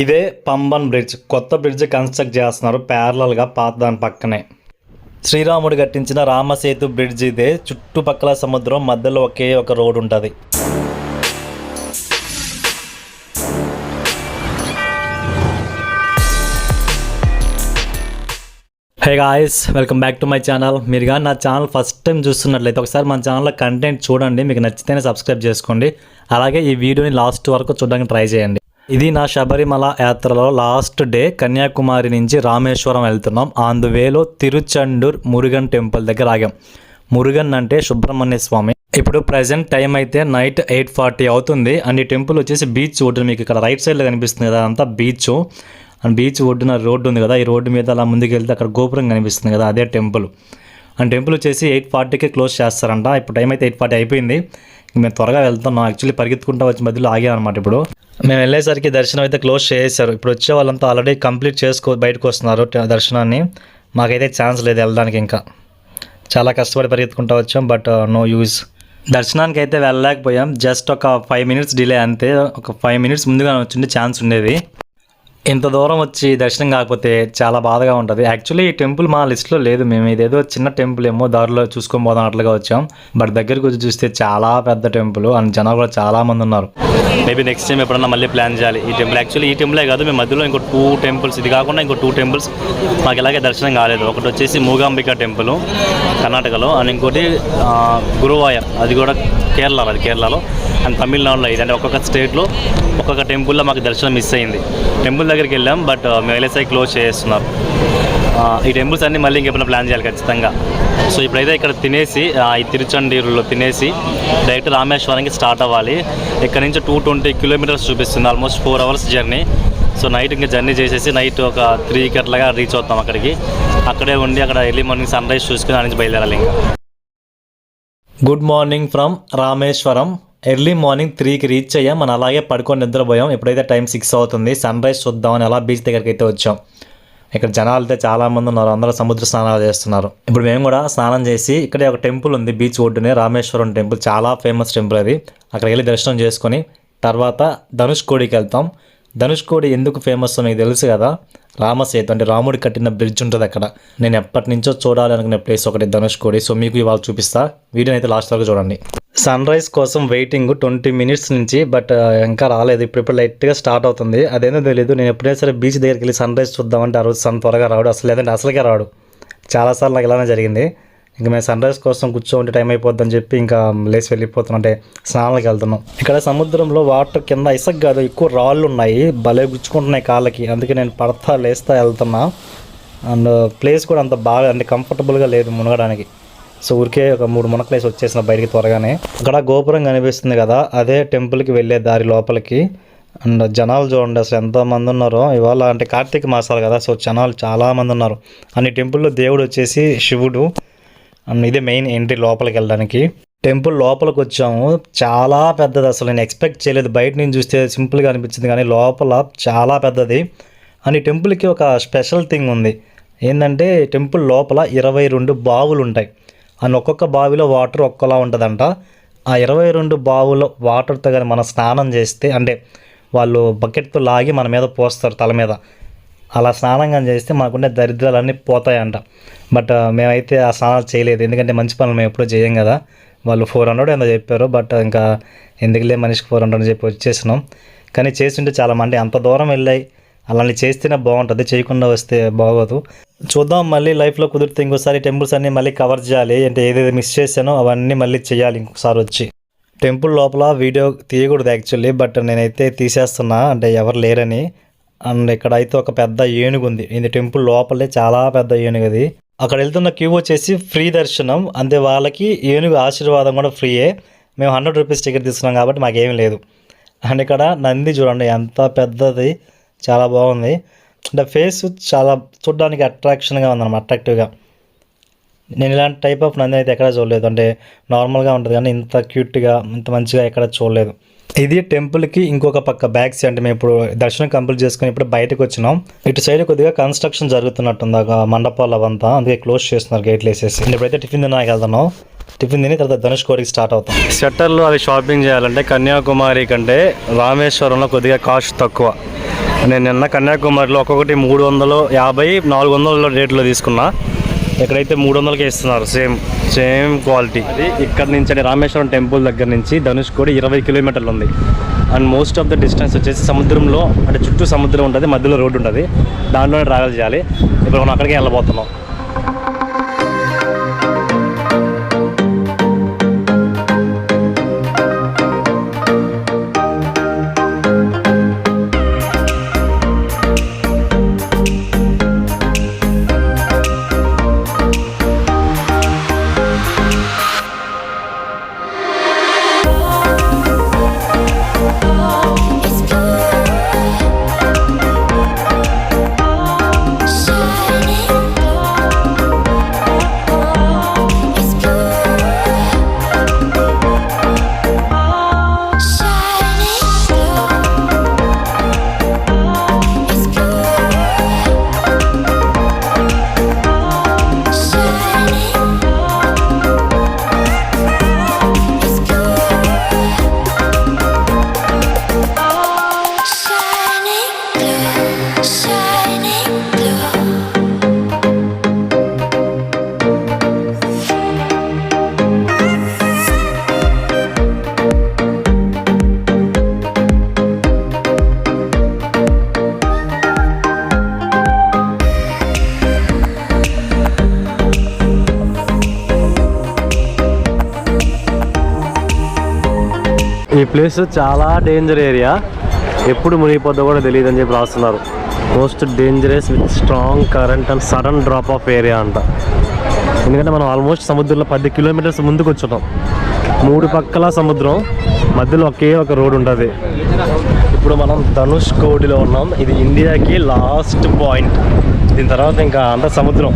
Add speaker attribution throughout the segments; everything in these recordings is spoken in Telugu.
Speaker 1: ఇదే పంబన్ బ్రిడ్జ్. కొత్త బ్రిడ్జ్ కన్స్ట్రక్ట్ చేస్తున్నారు ప్యారలల్గా పాత దాని పక్కనే. శ్రీరాముడు కట్టించిన రామసేతు బ్రిడ్జ్ ఇదే. చుట్టుపక్కల సముద్రం మధ్యలో ఒకే ఒక రోడ్ ఉంటుంది. Hey guys welcome back to my channel మీరు కానీ నా ఛానల్ ఫస్ట్ టైం చూస్తున్నట్లయితే ఒకసారి మన ఛానల్లో కంటెంట్ చూడండి. మీకు నచ్చితేనే సబ్స్క్రైబ్ చేసుకోండి. అలాగే ఈ వీడియోని లాస్ట్ వరకు చూడడానికి ట్రై చేయండి. ఇది నా శబరిమల యాత్రలో లాస్ట్ డే కన్యాకుమారి నుంచి రామేశ్వరం వెళ్తున్నాం. ఆన్ ద వేలో తిరుచండూర్ మురుగన్ టెంపుల్ దగ్గర ఆగాం. మురుగన్ అంటే సుబ్రహ్మణ్య స్వామి. ఇప్పుడు ప్రజెంట్ టైం అయితే నైట్ ఎయిట్ ఫార్టీ అవుతుంది. అండ్ ఈ టెంపుల్ వచ్చేసి బీచ్ ఒడ్డున మీకు ఇక్కడ రైట్ సైడ్లో కనిపిస్తుంది కదా అంతా బీచ్. అండ్ బీచ్ ఒడ్డున రోడ్డు ఉంది కదా ఈ రోడ్డు మీద అలా ముందుకు వెళ్తే అక్కడ గోపురం కనిపిస్తుంది కదా అదే టెంపుల్. అండ్ టెంపుల్ వచ్చేసి ఎయిట్ ఫార్టీకే క్లోజ్ చేస్తారంట. ఇప్పుడు టైం అయితే ఎయిట్ ఫార్టీ అయిపోయింది. మేము త్వరగా వెళ్తున్నాం. యాక్చువల్లీ పరిగెత్తుకుంటా వచ్చి మధ్యలో ఆగాం అనమాట ఇప్పుడు. మేము వెళ్ళేసరికి దర్శనం అయితే క్లోజ్ చేసేసారు. ఇప్పుడు వచ్చే వాళ్ళంతా ఆల్రెడీ కంప్లీట్ చేసుకో బయటకు వస్తున్నారు దర్శనాన్ని. మాకైతే ఛాన్స్ లేదు వెళ్ళడానికి ఇంకా. చాలా కష్టపడి పరిగెత్తుకుంటూ వచ్చాం బట్ నో యూజ్ దర్శనానికి అయితే వెళ్ళలేకపోయాం. జస్ట్ ఒక ఫైవ్ మినిట్స్ డిలే అంతే. ఒక ఫైవ్ మినిట్స్ ముందుగా వచ్చిండే ఛాన్స్ ఉండేది. ఇంత దూరం వచ్చి దర్శనం కాకపోతే చాలా బాధగా ఉంటుంది. యాక్చువల్లీ ఈ టెంపుల్ మా లిస్ట్లో లేదు. మేము ఇదేదో చిన్న టెంపుల్ ఏమో దారిలో చూసుకొని పోదాం అట్లుగా వచ్చాం. బట్ దగ్గరికి వచ్చి చూస్తే చాలా పెద్ద టెంపుల్ అండ్ జనాలు కూడా చాలా మంది ఉన్నారు. మేబీ నెక్స్ట్ టైం ఎప్పుడన్నా మళ్ళీ ప్లాన్ చేయాలి. ఈ టెంపుల్ యాక్చువల్లీ ఈ టెంపులే కాదు. మేము మధ్యలో ఇంకో టూ టెంపుల్స్ ఇది కాకుండా ఇంకో టూ టెంపుల్స్ మాకు ఇలాగే దర్శనం కాలేదు. ఒకటి వచ్చేసి మూగాంబిక టెంపుల్ కర్ణాటకలో అండ్ ఇంకోటి ఆ, గురువాయర్ అది కూడా కేరళలో అది కేరళలో. అండ్ తమిళనాడులో ఇది. అంటే ఒక్కొక్క స్టేట్లో ఒక్కొక్క టెంపుల్లో మాకు దర్శనం మిస్ అయింది. టెంపుల్ దగ్గరికి వెళ్ళాం బట్ మేము వెళ్ళేసరి క్లోజ్ చేస్తున్నారు. ఈ టెంపుల్స్ అన్నీ మళ్ళీ ఇంకెప్పుడైనా ప్లాన్ చేయాలి ఖచ్చితంగా. సో ఇప్పుడైతే ఇక్కడ తినేసి ఈ తిరుచండీరులో తినేసి డైరెక్ట్ రామేశ్వరానికి స్టార్ట్ అవ్వాలి. ఇక్కడ నుంచి టూ ట్వంటీ కిలోమీటర్స్ చూపిస్తుంది almost four hours journey. So night ఇంకా జర్నీ చేసేసి నైట్ ఒక త్రీకి అట్లాగా రీచ్ అవుతాం అక్కడికి. అక్కడే ఉండి అక్కడ ఎర్లీ మార్నింగ్ సన్ రైజ్ చూసుకుని ఆ నుంచి బయలుదేరాలి ఇంకా. Good morning from Rameswaram early morning త్రీకి రీచ్ అయ్యాం. మనం అలాగే పడుకొని నిద్రపోయాం. ఎప్పుడైతే టైం సిక్స్ అవుతుంది సన్ రైజ్ చూద్దామని అలా బీచ్ దగ్గరికి అయితే వచ్చాం. ఇక్కడ జనాలు అయితే చాలామంది ఉన్నారు. అందరూ సముద్ర స్నానాలు చేస్తున్నారు. ఇప్పుడు మేము కూడా స్నానం చేసి ఇక్కడే ఒక టెంపుల్ ఉంది బీచ్ ఒడ్డునే రామేశ్వరం టెంపుల్ చాలా ఫేమస్ టెంపుల్ అది. అక్కడికి వెళ్ళి దర్శనం చేసుకొని తర్వాత ధనుష్కోడికి వెళ్తాం. ధనుష్కోడి ఎందుకు ఫేమస్ అని తెలుసు కదా? రామసేతు అంటే రాముడి కట్టిన బ్రిడ్జ్ ఉంటుంది అక్కడ. నేను ఎప్పటి నుంచో చూడాలనుకునే ప్లేస్ ఒకటి ధనుష్కోడి సో మీకు ఇవాళ చూపిస్తా. వీడియోని అయితే లాస్ట్ వరకు చూడండి. సన్ రైజ్ కోసం వెయిటింగ్ ట్వంటీ మినిట్స్ నుంచి బట్ uh, ఇంకా రాలేదు. ఇప్పుడు ఇప్పుడు లైట్గా స్టార్ట్ అవుతుంది. అదేందో తెలియదు నేను ఎప్పుడైనా సరే బీచ్ దగ్గరికి వెళ్ళి సన్ రైజ్ చూద్దామంటే ఆ రోజు సన్ త్వరగా రాడు. అసలు లేదంటే అసలుగా రాడు. చాలాసార్లు నాకు ఇలానే జరిగింది. ఇంకా మేము సన్ రైజ్ కోసం కూర్చోంటే టైం అయిపోద్దని చెప్పి ఇంకా లేచి వెళ్ళిపోతున్నాం. అంటే స్నానాలకు వెళ్తున్నాం. ఇక్కడ సముద్రంలో వాటర్ కింద ఇసుక కాదు ఎక్కువ రాళ్ళు ఉన్నాయి. భలే గుచ్చుకుంటున్నాయి కాళ్ళకి. అందుకే నేను పడతా లేస్తా వెళ్తున్నా. అండ్ ప్లేస్ కూడా అంత బాగా అంటే కంఫర్టబుల్గా లేదు మునగడానికి. సో ఊరికే ఒక మూడు మునకలేసి వచ్చేసిన బయటికి త్వరగానే. అక్కడ గోపురం కనిపిస్తుంది కదా అదే టెంపుల్కి వెళ్ళే దారి లోపలికి. అండ్ జనాలు చూడండి అసలు ఎంతమంది ఉన్నారో. ఇవాళ అంటే కార్తీక మాసాలు కదా సో జనాలు చాలామంది ఉన్నారు. అన్ని టెంపుల్లో దేవుడు వచ్చేసి శివుడు. ఇదే మెయిన్ ఎంట్రీ లోపలికి వెళ్ళడానికి. టెంపుల్ లోపలికి వచ్చాము. చాలా పెద్దది అసలు. నేను ఎక్స్పెక్ట్ చేయలేదు. బయట నుంచి చూస్తే సింపుల్గా అనిపించింది కానీ లోపల చాలా పెద్దది. అని టెంపుల్కి ఒక స్పెషల్ థింగ్ ఉంది. ఏంటంటే టెంపుల్ లోపల ఇరవై రెండు బావులు ఉంటాయి. అండ్ ఒక్కొక్క బావిలో వాటర్ ఒక్కలా ఉంటుందంట. ఆ ఇరవై రెండు బావుల వాటర్తో కానీ మనం స్నానం చేస్తే అంటే వాళ్ళు బకెట్తో లాగి మన మీద పోస్తారు తల మీద. అలా స్నానంగా చేస్తే మనకుండే దరిద్రాలన్నీ పోతాయంట. బట్ మేమైతే ఆ స్నానాలు చేయలేదు. ఎందుకంటే మంచి పనులు మేము ఎప్పుడూ చేయం కదా. వాళ్ళు ఫోర్ హండ్రెడ్ ఏందో చెప్పారు. బట్ ఇంకా ఎందుకులే మనిషికి ఫోర్ హండ్రెడ్ అని చెప్పి వచ్చేసినాం. కానీ చేస్తుంటే చాలా మంది అంత దూరం వెళ్ళాయి. అలాంటి చేస్తేనే బాగుంటుంది. చేయకుండా వస్తే బాగోదు. చూద్దాం మళ్ళీ లైఫ్లో కుదిరితే ఇంకోసారి టెంపుల్స్ అన్నీ మళ్ళీ కవర్ చేయాలి. అంటే ఏదైతే మిస్ చేశానో అవన్నీ మళ్ళీ చేయాలి ఇంకొకసారి వచ్చి. టెంపుల్ లోపల వీడియో తీయకూడదు యాక్చువల్లీ. బట్ నేనైతే తీసేస్తున్నా. అంటే ఎవరు లేరని. అండ్ ఇక్కడ అయితే ఒక పెద్ద ఏనుగు ఉంది. ఇది టెంపుల్ లోపలే చాలా పెద్ద ఏనుగు అది. అక్కడ వెళ్తున్న క్యూ వచ్చేసి ఫ్రీ దర్శనం. అంతే వాళ్ళకి ఏనుగు ఆశీర్వాదం కూడా ఫ్రీయే మేము హండ్రెడ్ రూపీస్ టికెట్ తీసుకున్నాం కాబట్టి మాకేం లేదు. అండ్ ఇక్కడ నంది చూడండి ఎంత పెద్దది. చాలా బాగుంది. అంటే ఫేస్ చాలా చూడడానికి అట్రాక్షన్గా ఉందన్నమాట అట్రాక్టివ్గా నేను ఇలాంటి టైప్ ఆఫ్ నంది అయితే ఎక్కడ చూడలేదు. అంటే నార్మల్గా ఉంటుంది కానీ ఇంత క్యూట్గా ఇంత మంచిగా ఎక్కడ చూడలేదు. ఇది టెంపుల్కి ఇంకొక పక్క బ్యాక్ సైడ్ అంటే మేము ఇప్పుడు దర్శనం కంప్లీట్ చేసుకుని ఇప్పుడు బయటకు వచ్చినాం. ఇటు సైడ్ కొద్దిగా కన్స్ట్రక్షన్ జరుగుతున్నట్టుంది ఆ మండపాలు అవంతా. అందుకే క్లోజ్ చేస్తున్నారు గేట్లు వేసేసి. ఇప్పుడైతే టిఫిన్ తినడానికి వెళ్తున్నాం. టిఫిన్ తిని తర్వాత ధనుష్ కోరికి స్టార్ట్ అవుతాం. స్వెటర్లు అవి షాపింగ్ చేయాలంటే కన్యాకుమారి కంటే రామేశ్వరంలో కొద్దిగా కాస్ట్ తక్కువ. నేను నిన్న కన్యాకుమారిలో ఒక్కొక్కటి మూడు వందలు యాభై నాలుగు వందల రేట్లో తీసుకున్నా. ఎక్కడైతే మూడు వందలకి ఇస్తున్నారు సేమ్ సేమ్ క్వాలిటీ. అది ఇక్కడ నుంచి అంటే రామేశ్వరం టెంపుల్ దగ్గర నుంచి ధనుష్కోడి ఇరవై కిలోమీటర్లు ఉంది. And most of the distance వచ్చేసి సముద్రంలో అంటే చుట్టూ సముద్రం ఉంటుంది మధ్యలో రోడ్డు ఉంటుంది. దాంట్లోనే ట్రావెల్ చేయాలి. ఇప్పుడు మనం అక్కడికి వెళ్ళబోతున్నాం. ప్లేస్ చాలా డేంజర్ ఏరియా. ఎప్పుడు మునిగిపోద్దో కూడా తెలియదు అని చెప్పి రాస్తున్నారు. Most dangerous with strong current and sudden drop off area అంట. ఎందుకంటే మనం ఆల్మోస్ట్ సముద్రంలో పది కిలోమీటర్స్ ముందుకు వచ్చున్నాం. మూడు పక్కల సముద్రం మధ్యలో ఒకే ఒక రోడ్ ఉంటుంది. ఇప్పుడు మనం ధనుష్ కోడిలో ఉన్నాం. ఇది ఇండియాకి లాస్ట్ పాయింట్. దీని తర్వాత ఇంకా అంత సముద్రం.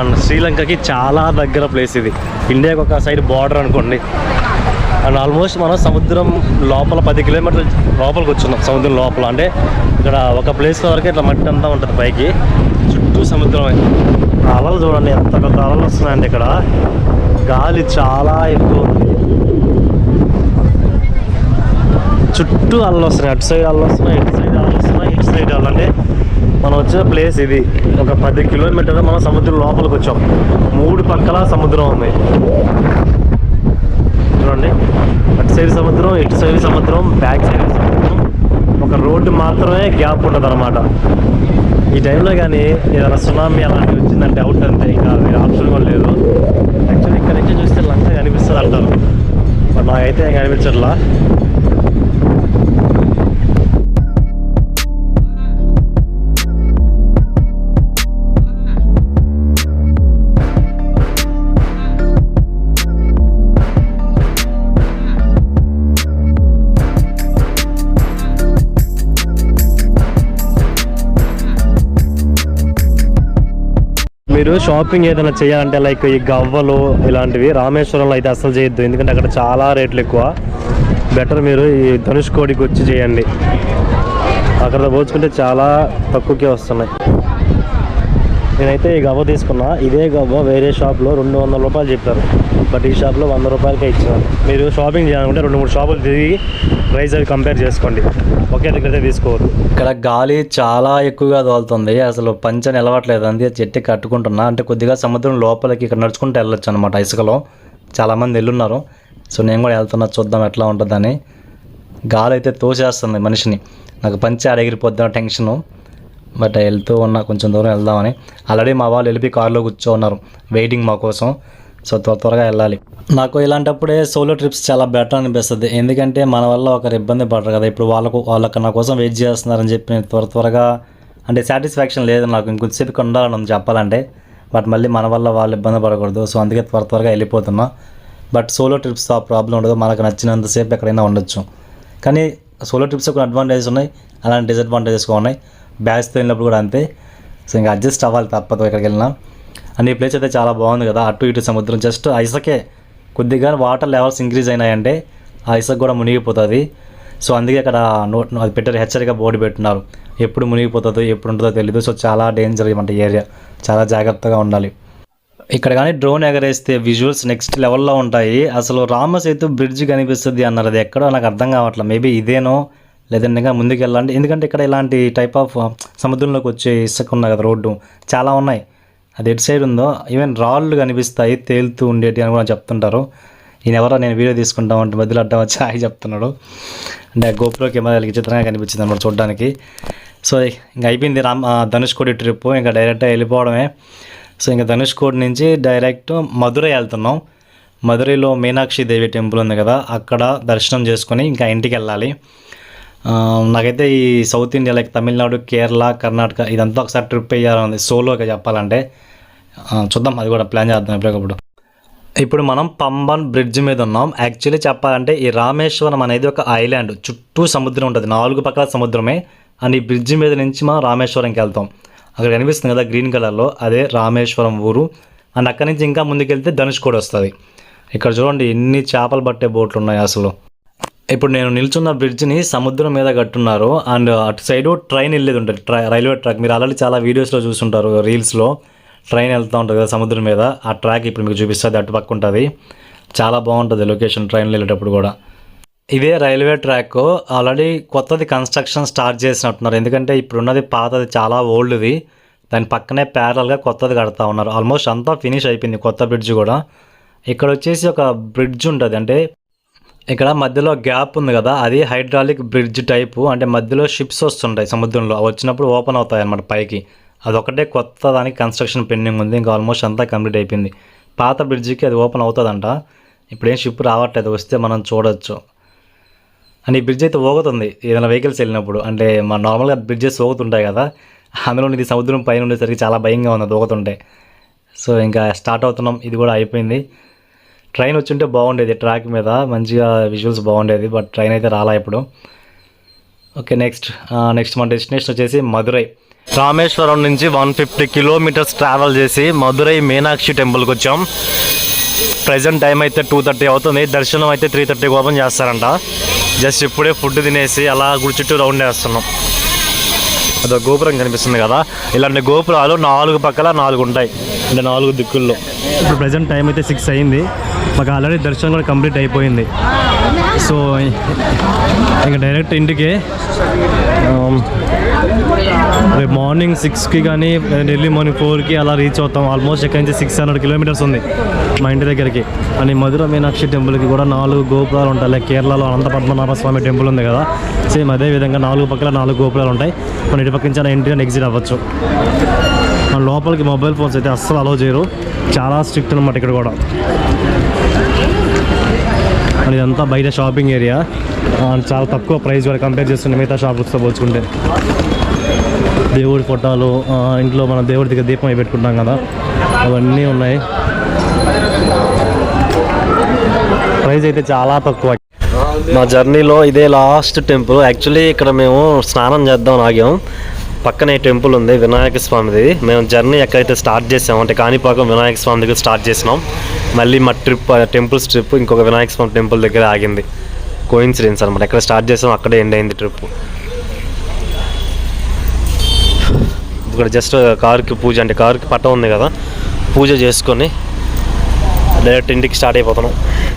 Speaker 1: అండ్ శ్రీలంకకి చాలా దగ్గర ప్లేస్ ఇది. ఇండియాకి ఒక సైడ్ బార్డర్ అనుకోండి. అండ్ ఆల్మోస్ట్ మనం సముద్రం లోపల పది కిలోమీటర్ల లోపలికి వచ్చున్నాం సముద్రం లోపల. అంటే ఇక్కడ ఒక ప్లేస్ వరకు ఇట్లా మట్టి అంతా ఉంటుంది పైకి. చుట్టూ సముద్రమే అలలు చూడండి ఎంత పెద్ద అలలు వస్తున్నాయండి ఇక్కడ. గాలి చాలా ఎక్కువ ఉంది. చుట్టూ అలలు వస్తున్నాయి అటు సైడ్ అలలు వస్తున్నాయి ఇటు సైడ్ అలలు వస్తున్నాయి ఇటు సైడ్ అలలు అంటే మనం వచ్చిన ప్లేస్ ఇది. ఒక పది కిలోమీటర్లు మనం సముద్రం లోపలికి వచ్చాం. మూడు పక్కల సముద్రం ఉంది. చూడండి. అటు సైడ్ సముద్రం ఇటు సైడ్ సముద్రం బ్యాక్ సైడ్ సముద్రం. ఒక రోడ్డు మాత్రమే గ్యాప్ ఉండదు అనమాట ఈ టైంలో కానీ ఏదైనా సునామీ అలాంటివి వచ్చిందంటే అవుట్ అంతే ఇంకా వేరే ఆప్షన్ కూడా లేదు. యాక్చువల్లీ ఇక్కడ నుంచి చూస్తే లంక కనిపిస్తుంది అంటారు బట్ నాకైతే కనిపించట్లా. మీరు షాపింగ్ ఏదైనా చేయాలంటే లైక్ ఈ గవ్వలు ఇలాంటివి రామేశ్వరంలో అయితే అసలు చేయొద్దు. ఎందుకంటే అక్కడ చాలా రేట్లు ఎక్కువ. బెటర్ మీరు ఈ ధనుష్ కోడికి వచ్చి చేయండి. అక్కడ పోల్చుకుంటే చాలా తక్కువకే వస్తున్నాయి. నేనైతే ఈ గవ్వ తీసుకున్నా. ఇదే గవ్వ వేరే షాప్లో రెండు వందల రూపాయలు చెప్పారు. బట్ ఈ షాప్లో వంద రూపాయలకే ఇచ్చినారు మీరు షాపింగ్ చేయాలనుకుంటే రెండు మూడు షాపులు తిరిగి ప్రైస్ అవి కంపేర్ చేసుకోండి. ఒకే దగ్గర తీసుకోవద్దు. ఇక్కడ గాలి చాలా ఎక్కువగా తోలుతుంది. అసలు పంచ నిలవట్లేదు. అందుకే చెట్టు కట్టుకుంటున్నా. అంటే కొద్దిగా సముద్రం లోపలికి ఇక్కడ నడుచుకుంటూ వెళ్ళొచ్చు అనమాట ఇసుకలో. చాలామంది వెళ్ళున్నారు. సో నేను కూడా వెళ్తున్నా చూద్దాం ఎట్లా ఉంటుందని. గాలి అయితే తోసేస్తుంది మనిషిని. నాకు పంచి అడగిరిపోద్దాం టెన్షను. బట్ వెళ్తూ ఉన్నా కొంచెం దూరం వెళ్దామని. ఆల్రెడీ మా వాళ్ళు వెళ్ళి కార్లో కూర్చో ఉన్నారు. వెయిటింగ్ మా కోసం. సో త్వర త్వరగా వెళ్ళాలి. నాకు ఇలాంటప్పుడే సోలో ట్రిప్స్ చాలా బెటర్ అనిపిస్తుంది. ఎందుకంటే మన వల్ల ఒకరు ఇబ్బంది పడరు కదా. ఇప్పుడు వాళ్ళకు వాళ్ళకి నా కోసం వెయిట్ చేస్తున్నారని చెప్పి నేను త్వర త్వరగా అంటే సాటిస్ఫాక్షన్ లేదు నాకు. ఇంకొంచెంసేపు ఇక్కడ ఉండాలని చెప్పాలంటే. బట్ మళ్ళీ మన వల్ల వాళ్ళు ఇబ్బంది పడకూడదు. సో అందుకే త్వర త్వరగా వెళ్ళిపోతున్నా. బట్ సోలో ట్రిప్స్ ఆ ప్రాబ్లం ఉండదు. మనకు నచ్చినంతసేపు ఎక్కడైనా ఉండొచ్చు. కానీ సోలో ట్రిప్స్ కొన్ని అడ్వాంటేజెస్ ఉన్నాయి. అలాంటి డిసడ్వాంటేజెస్ కూడా ఉన్నాయి. బ్యాగ్స్తో వెళ్ళినప్పుడు కూడా అంతే. సో ఇంకా అడ్జస్ట్ అవ్వాలి తప్పదు ఎక్కడికి వెళ్ళినా. అండ్ ఈ ప్లేస్ అయితే చాలా బాగుంది కదా. అటు ఇటు సముద్రం. జస్ట్ ఐసకే కొద్దిగా వాటర్ లెవెల్స్ ఇంక్రీజ్ అయినాయంటే ఆ ఇసుక కూడా మునిగిపోతుంది. సో అందుకే అక్కడ నోట్ అది పెట్టారు హెచ్చరిక బోర్డు పెట్టున్నారు. ఎప్పుడు మునిగిపోతుందో ఎప్పుడు ఉంటుందో తెలియదు సో చాలా డేంజర్ ఇవ్వండి ఏరియా. చాలా జాగ్రత్తగా ఉండాలి. ఇక్కడ కానీ డ్రోన్ ఎగరేస్తే విజువల్స్ నెక్స్ట్ లెవెల్లో ఉంటాయి. అసలు రామసేతు బ్రిడ్జ్ కనిపిస్తుంది అన్నారు. అది ఎక్కడో నాకు అర్థం కావట్లేదు. మేబీ ఇదేనో లేదంటే ఇంకా ముందుకు వెళ్ళాలంటే ఎందుకంటే ఇక్కడ ఇలాంటి టైప్ ఆఫ్ సముద్రంలోకి వచ్చే ఇసుక ఉన్నాయి కదా రోడ్డు. చాలా ఉన్నాయి. అది ఎటు సైడ్ ఉందో ఈవెన్ రాళ్ళు కనిపిస్తాయి తేలుతూ ఉండేటి అని కూడా చెప్తుంటారు. ఈయన ఎవరో నేను వీడియో తీసుకుంటాం అంటే మధ్యలో అడ్డం వచ్చి హాయ్ చెప్తున్నాడు. అంటే గోపులో కెమెరా చిత్రంగా కనిపించింది అనమాట చూడడానికి. సో ఇంకా అయిపోయింది రామ్ ధనుష్ కోడి ట్రిప్. ఇంకా డైరెక్ట్గా వెళ్ళిపోవడమే. సో ఇంకా ధనుష్ కోడి నుంచి డైరెక్ట్ మధురై వెళ్తున్నాం. మధురైలో మీనాక్షి దేవి టెంపుల్ ఉంది కదా అక్కడ దర్శనం చేసుకొని ఇంకా ఇంటికి వెళ్ళాలి. నాకైతే ఈ south India like Tamil Nadu Kerala Karnataka ఇదంతా ఒకసారి ట్రిప్ వేయాలని సోలోగా చెప్పాలంటే. చూద్దాం అది కూడా ప్లాన్ చేద్దాం ఎప్పటికప్పుడు ఇప్పుడు మనం పంబన్ బ్రిడ్జ్ మీద ఉన్నాం. యాక్చువల్లీ చెప్పాలంటే ఈ రామేశ్వరం అనేది ఒక ఐలాండ్. చుట్టూ సముద్రం ఉంటుంది. నాలుగు పక్కల సముద్రమే. అండ్ ఈ బ్రిడ్జ్ మీద నుంచి మనం రామేశ్వరంకి వెళ్తాం. అక్కడ కనిపిస్తుంది కదా గ్రీన్ కలర్లో అదే రామేశ్వరం ఊరు. అండ్ అక్కడి నుంచి ఇంకా ముందుకెళ్తే ధనుష్కోడి వస్తుంది. ఇక్కడ చూడండి ఎన్ని చేపలు పట్టే బోట్లు ఉన్నాయి అసలు. ఇప్పుడు నేను నిల్చున్న బ్రిడ్జ్ని సముద్రం మీద కట్టున్నారు. అండ్ అటు సైడ్ ట్రైన్ వెళ్ళేది ఉంటుంది. ట్రై రైల్వే ట్రాక్. మీరు ఆల్రెడీ చాలా వీడియోస్లో చూసుంటారు రీల్స్లో. ట్రైన్ వెళ్తూ ఉంటుంది కదా సముద్రం మీద. ఆ ట్రాక్ ఇప్పుడు మీకు చూపిస్తుంది. అటు పక్క ఉంటుంది. చాలా బాగుంటుంది లొకేషన్ ట్రైన్లో వెళ్ళేటప్పుడు కూడా. ఇదే రైల్వే ట్రాక్. ఆల్రెడీ కొత్తది కన్స్ట్రక్షన్ స్టార్ట్ చేసినట్టున్నారు. ఎందుకంటే ఇప్పుడున్నది పాతది చాలా ఓల్డ్ది. దాని పక్కనే ప్యారల్గా కొత్తది కడతా ఉన్నారు. ఆల్మోస్ట్ అంతా ఫినిష్ అయిపోయింది కొత్త బ్రిడ్జ్ కూడా. ఇక్కడ వచ్చేసి ఒక బ్రిడ్జ్ ఉంటుంది. అంటే ఇక్కడ మధ్యలో గ్యాప్ ఉంది కదా అది హైడ్రాలిక్ బ్రిడ్జ్ టైపు అంటే మధ్యలో షిప్స్ వస్తుంటాయి సముద్రంలో వచ్చినప్పుడు ఓపెన్ అవుతాయి అన్నమాట పైకి. అదొకటే కొత్త దానికి కన్స్ట్రక్షన్ పెండింగ్ ఉంది ఇంకా ఆల్మోస్ట్ అంతా కంప్లీట్ అయిపోయింది. పాత బ్రిడ్జికి అది ఓపెన్ అవుతుందంట. ఇప్పుడు ఏం షిప్ రావట్లేదు వస్తే మనం చూడొచ్చు. అండ్ ఈ బ్రిడ్జ్ అయితే ఊగుతుంది ఏదైనా వెహికల్స్ వెళ్ళినప్పుడు. అంటే మన నార్మల్గా బ్రిడ్జెస్ ఊగుతుంటాయి కదా అందులో ఇది సముద్రం పైన ఉండేసరికి చాలా భయంగా ఉంది అది ఓగుతుంటే సో ఇంకా స్టార్ట్ అవుతున్నాం ఇది కూడా అయిపోయింది. ట్రైన్ వచ్చుంటే బాగుండేది ట్రాక్ మీద మంచిగా విజువల్స్ బాగుండేది బట్ ట్రైన్ అయితే రాలా ఇప్పుడు. ఓకే నెక్స్ట్ నెక్స్ట్ మన డెస్టినేషన్ వచ్చేసి మధురై. రామేశ్వరం నుంచి వన్ ఫిఫ్టీ కిలోమీటర్స్ ట్రావెల్ చేసి మధురై మీనాక్షి టెంపుల్కి వచ్చాం. ప్రజెంట్ టైం అయితే టూ థర్టీ అవుతుంది దర్శనం అయితే త్రీ థర్టీకి ఓపెన్ చేస్తారంట. జస్ట్ ఇప్పుడే ఫుడ్ తినేసి అలా గుడి చుట్టూ రౌండ్ వేస్తున్నాం. అదో గోపురం కనిపిస్తుంది కదా ఇలాంటి గోపురాలు నాలుగు పక్కల నాలుగు ఉంటాయి. అంటే నాలుగు దిక్కుల్లో. ఇప్పుడు ప్రజెంట్ టైం అయితే సిక్స్ అయింది. మాకు ఆల్రెడీ దర్శనం కూడా కంప్లీట్ అయిపోయింది. సో ఇంకా డైరెక్ట్ ఇంటికి రేపు మార్నింగ్ సిక్స్కి కానీ ఎర్లీ మార్నింగ్ ఫోర్కి అలా రీచ్ అవుతాం. ఆల్మోస్ట్ ఎక్కడి నుంచి సిక్స్ హండ్రెడ్ కిలోమీటర్స్ ఉంది మా ఇంటి దగ్గరికి. అని మధుర మీనాక్షి టెంపుల్కి కూడా నాలుగు గోపురాలు ఉంటాయి. లైక్ కేరళలో అనంత పద్మనాభ స్వామి టెంపుల్ ఉంది కదా. సేమ్ అదే విధంగా నాలుగు పక్కల నాలుగు గోపురాలు ఉంటాయి. మన ఇటు పక్క నుంచి ఎంట్రీ అని ఎగ్జిట్ అవ్వచ్చు. లోపలికి మొబైల్ ఫోన్స్ అయితే అస్సలు అలో చేయరు. చాలా స్ట్రిక్ట్ అనమాట ఇక్కడ కూడా. అండ్ ఇదంతా బయట షాపింగ్ ఏరియా అండ్ చాలా తక్కువ ప్రైస్ కూడా కంపేర్ చేస్తుండే మిగతా షాప్స్తో పోల్చుకుంటే. దేవుడి ఫోటోలు ఇంట్లో మన దేవుడి దగ్గర దీపం అవి పెట్టుకుంటాం కదా. అవన్నీ ఉన్నాయి. ప్రైస్ అయితే చాలా తక్కువ. మా జర్నీలో ఇదే లాస్ట్ టెంపుల్ యాక్చువల్లీ ఇక్కడ మేము స్నానం చేద్దాం ఆగాం. పక్కనే టెంపుల్ ఉంది వినాయక స్వామిది. మేము జర్నీ ఎక్కడైతే స్టార్ట్ చేసాం అంటే కాణిపాకం వినాయక స్వామి దగ్గర స్టార్ట్ చేసినాం. మళ్ళీ మా ట్రిప్ టెంపుల్స్ ట్రిప్ ఇంకొక వినాయక స్వామి టెంపుల్ దగ్గర ఆగింది. కోయిన్సిడెన్స్ అనమాట ఎక్కడ స్టార్ట్ చేసాం అక్కడే ఎండ్ అయింది ట్రిప్ ఇక్కడ జస్ట్ కార్కి పూజ అంటే కారుకి పట్టం ఉంది కదా. పూజ చేసుకొని డైరెక్ట్ ఇంటికి స్టార్ట్ అయిపోతున్నాం.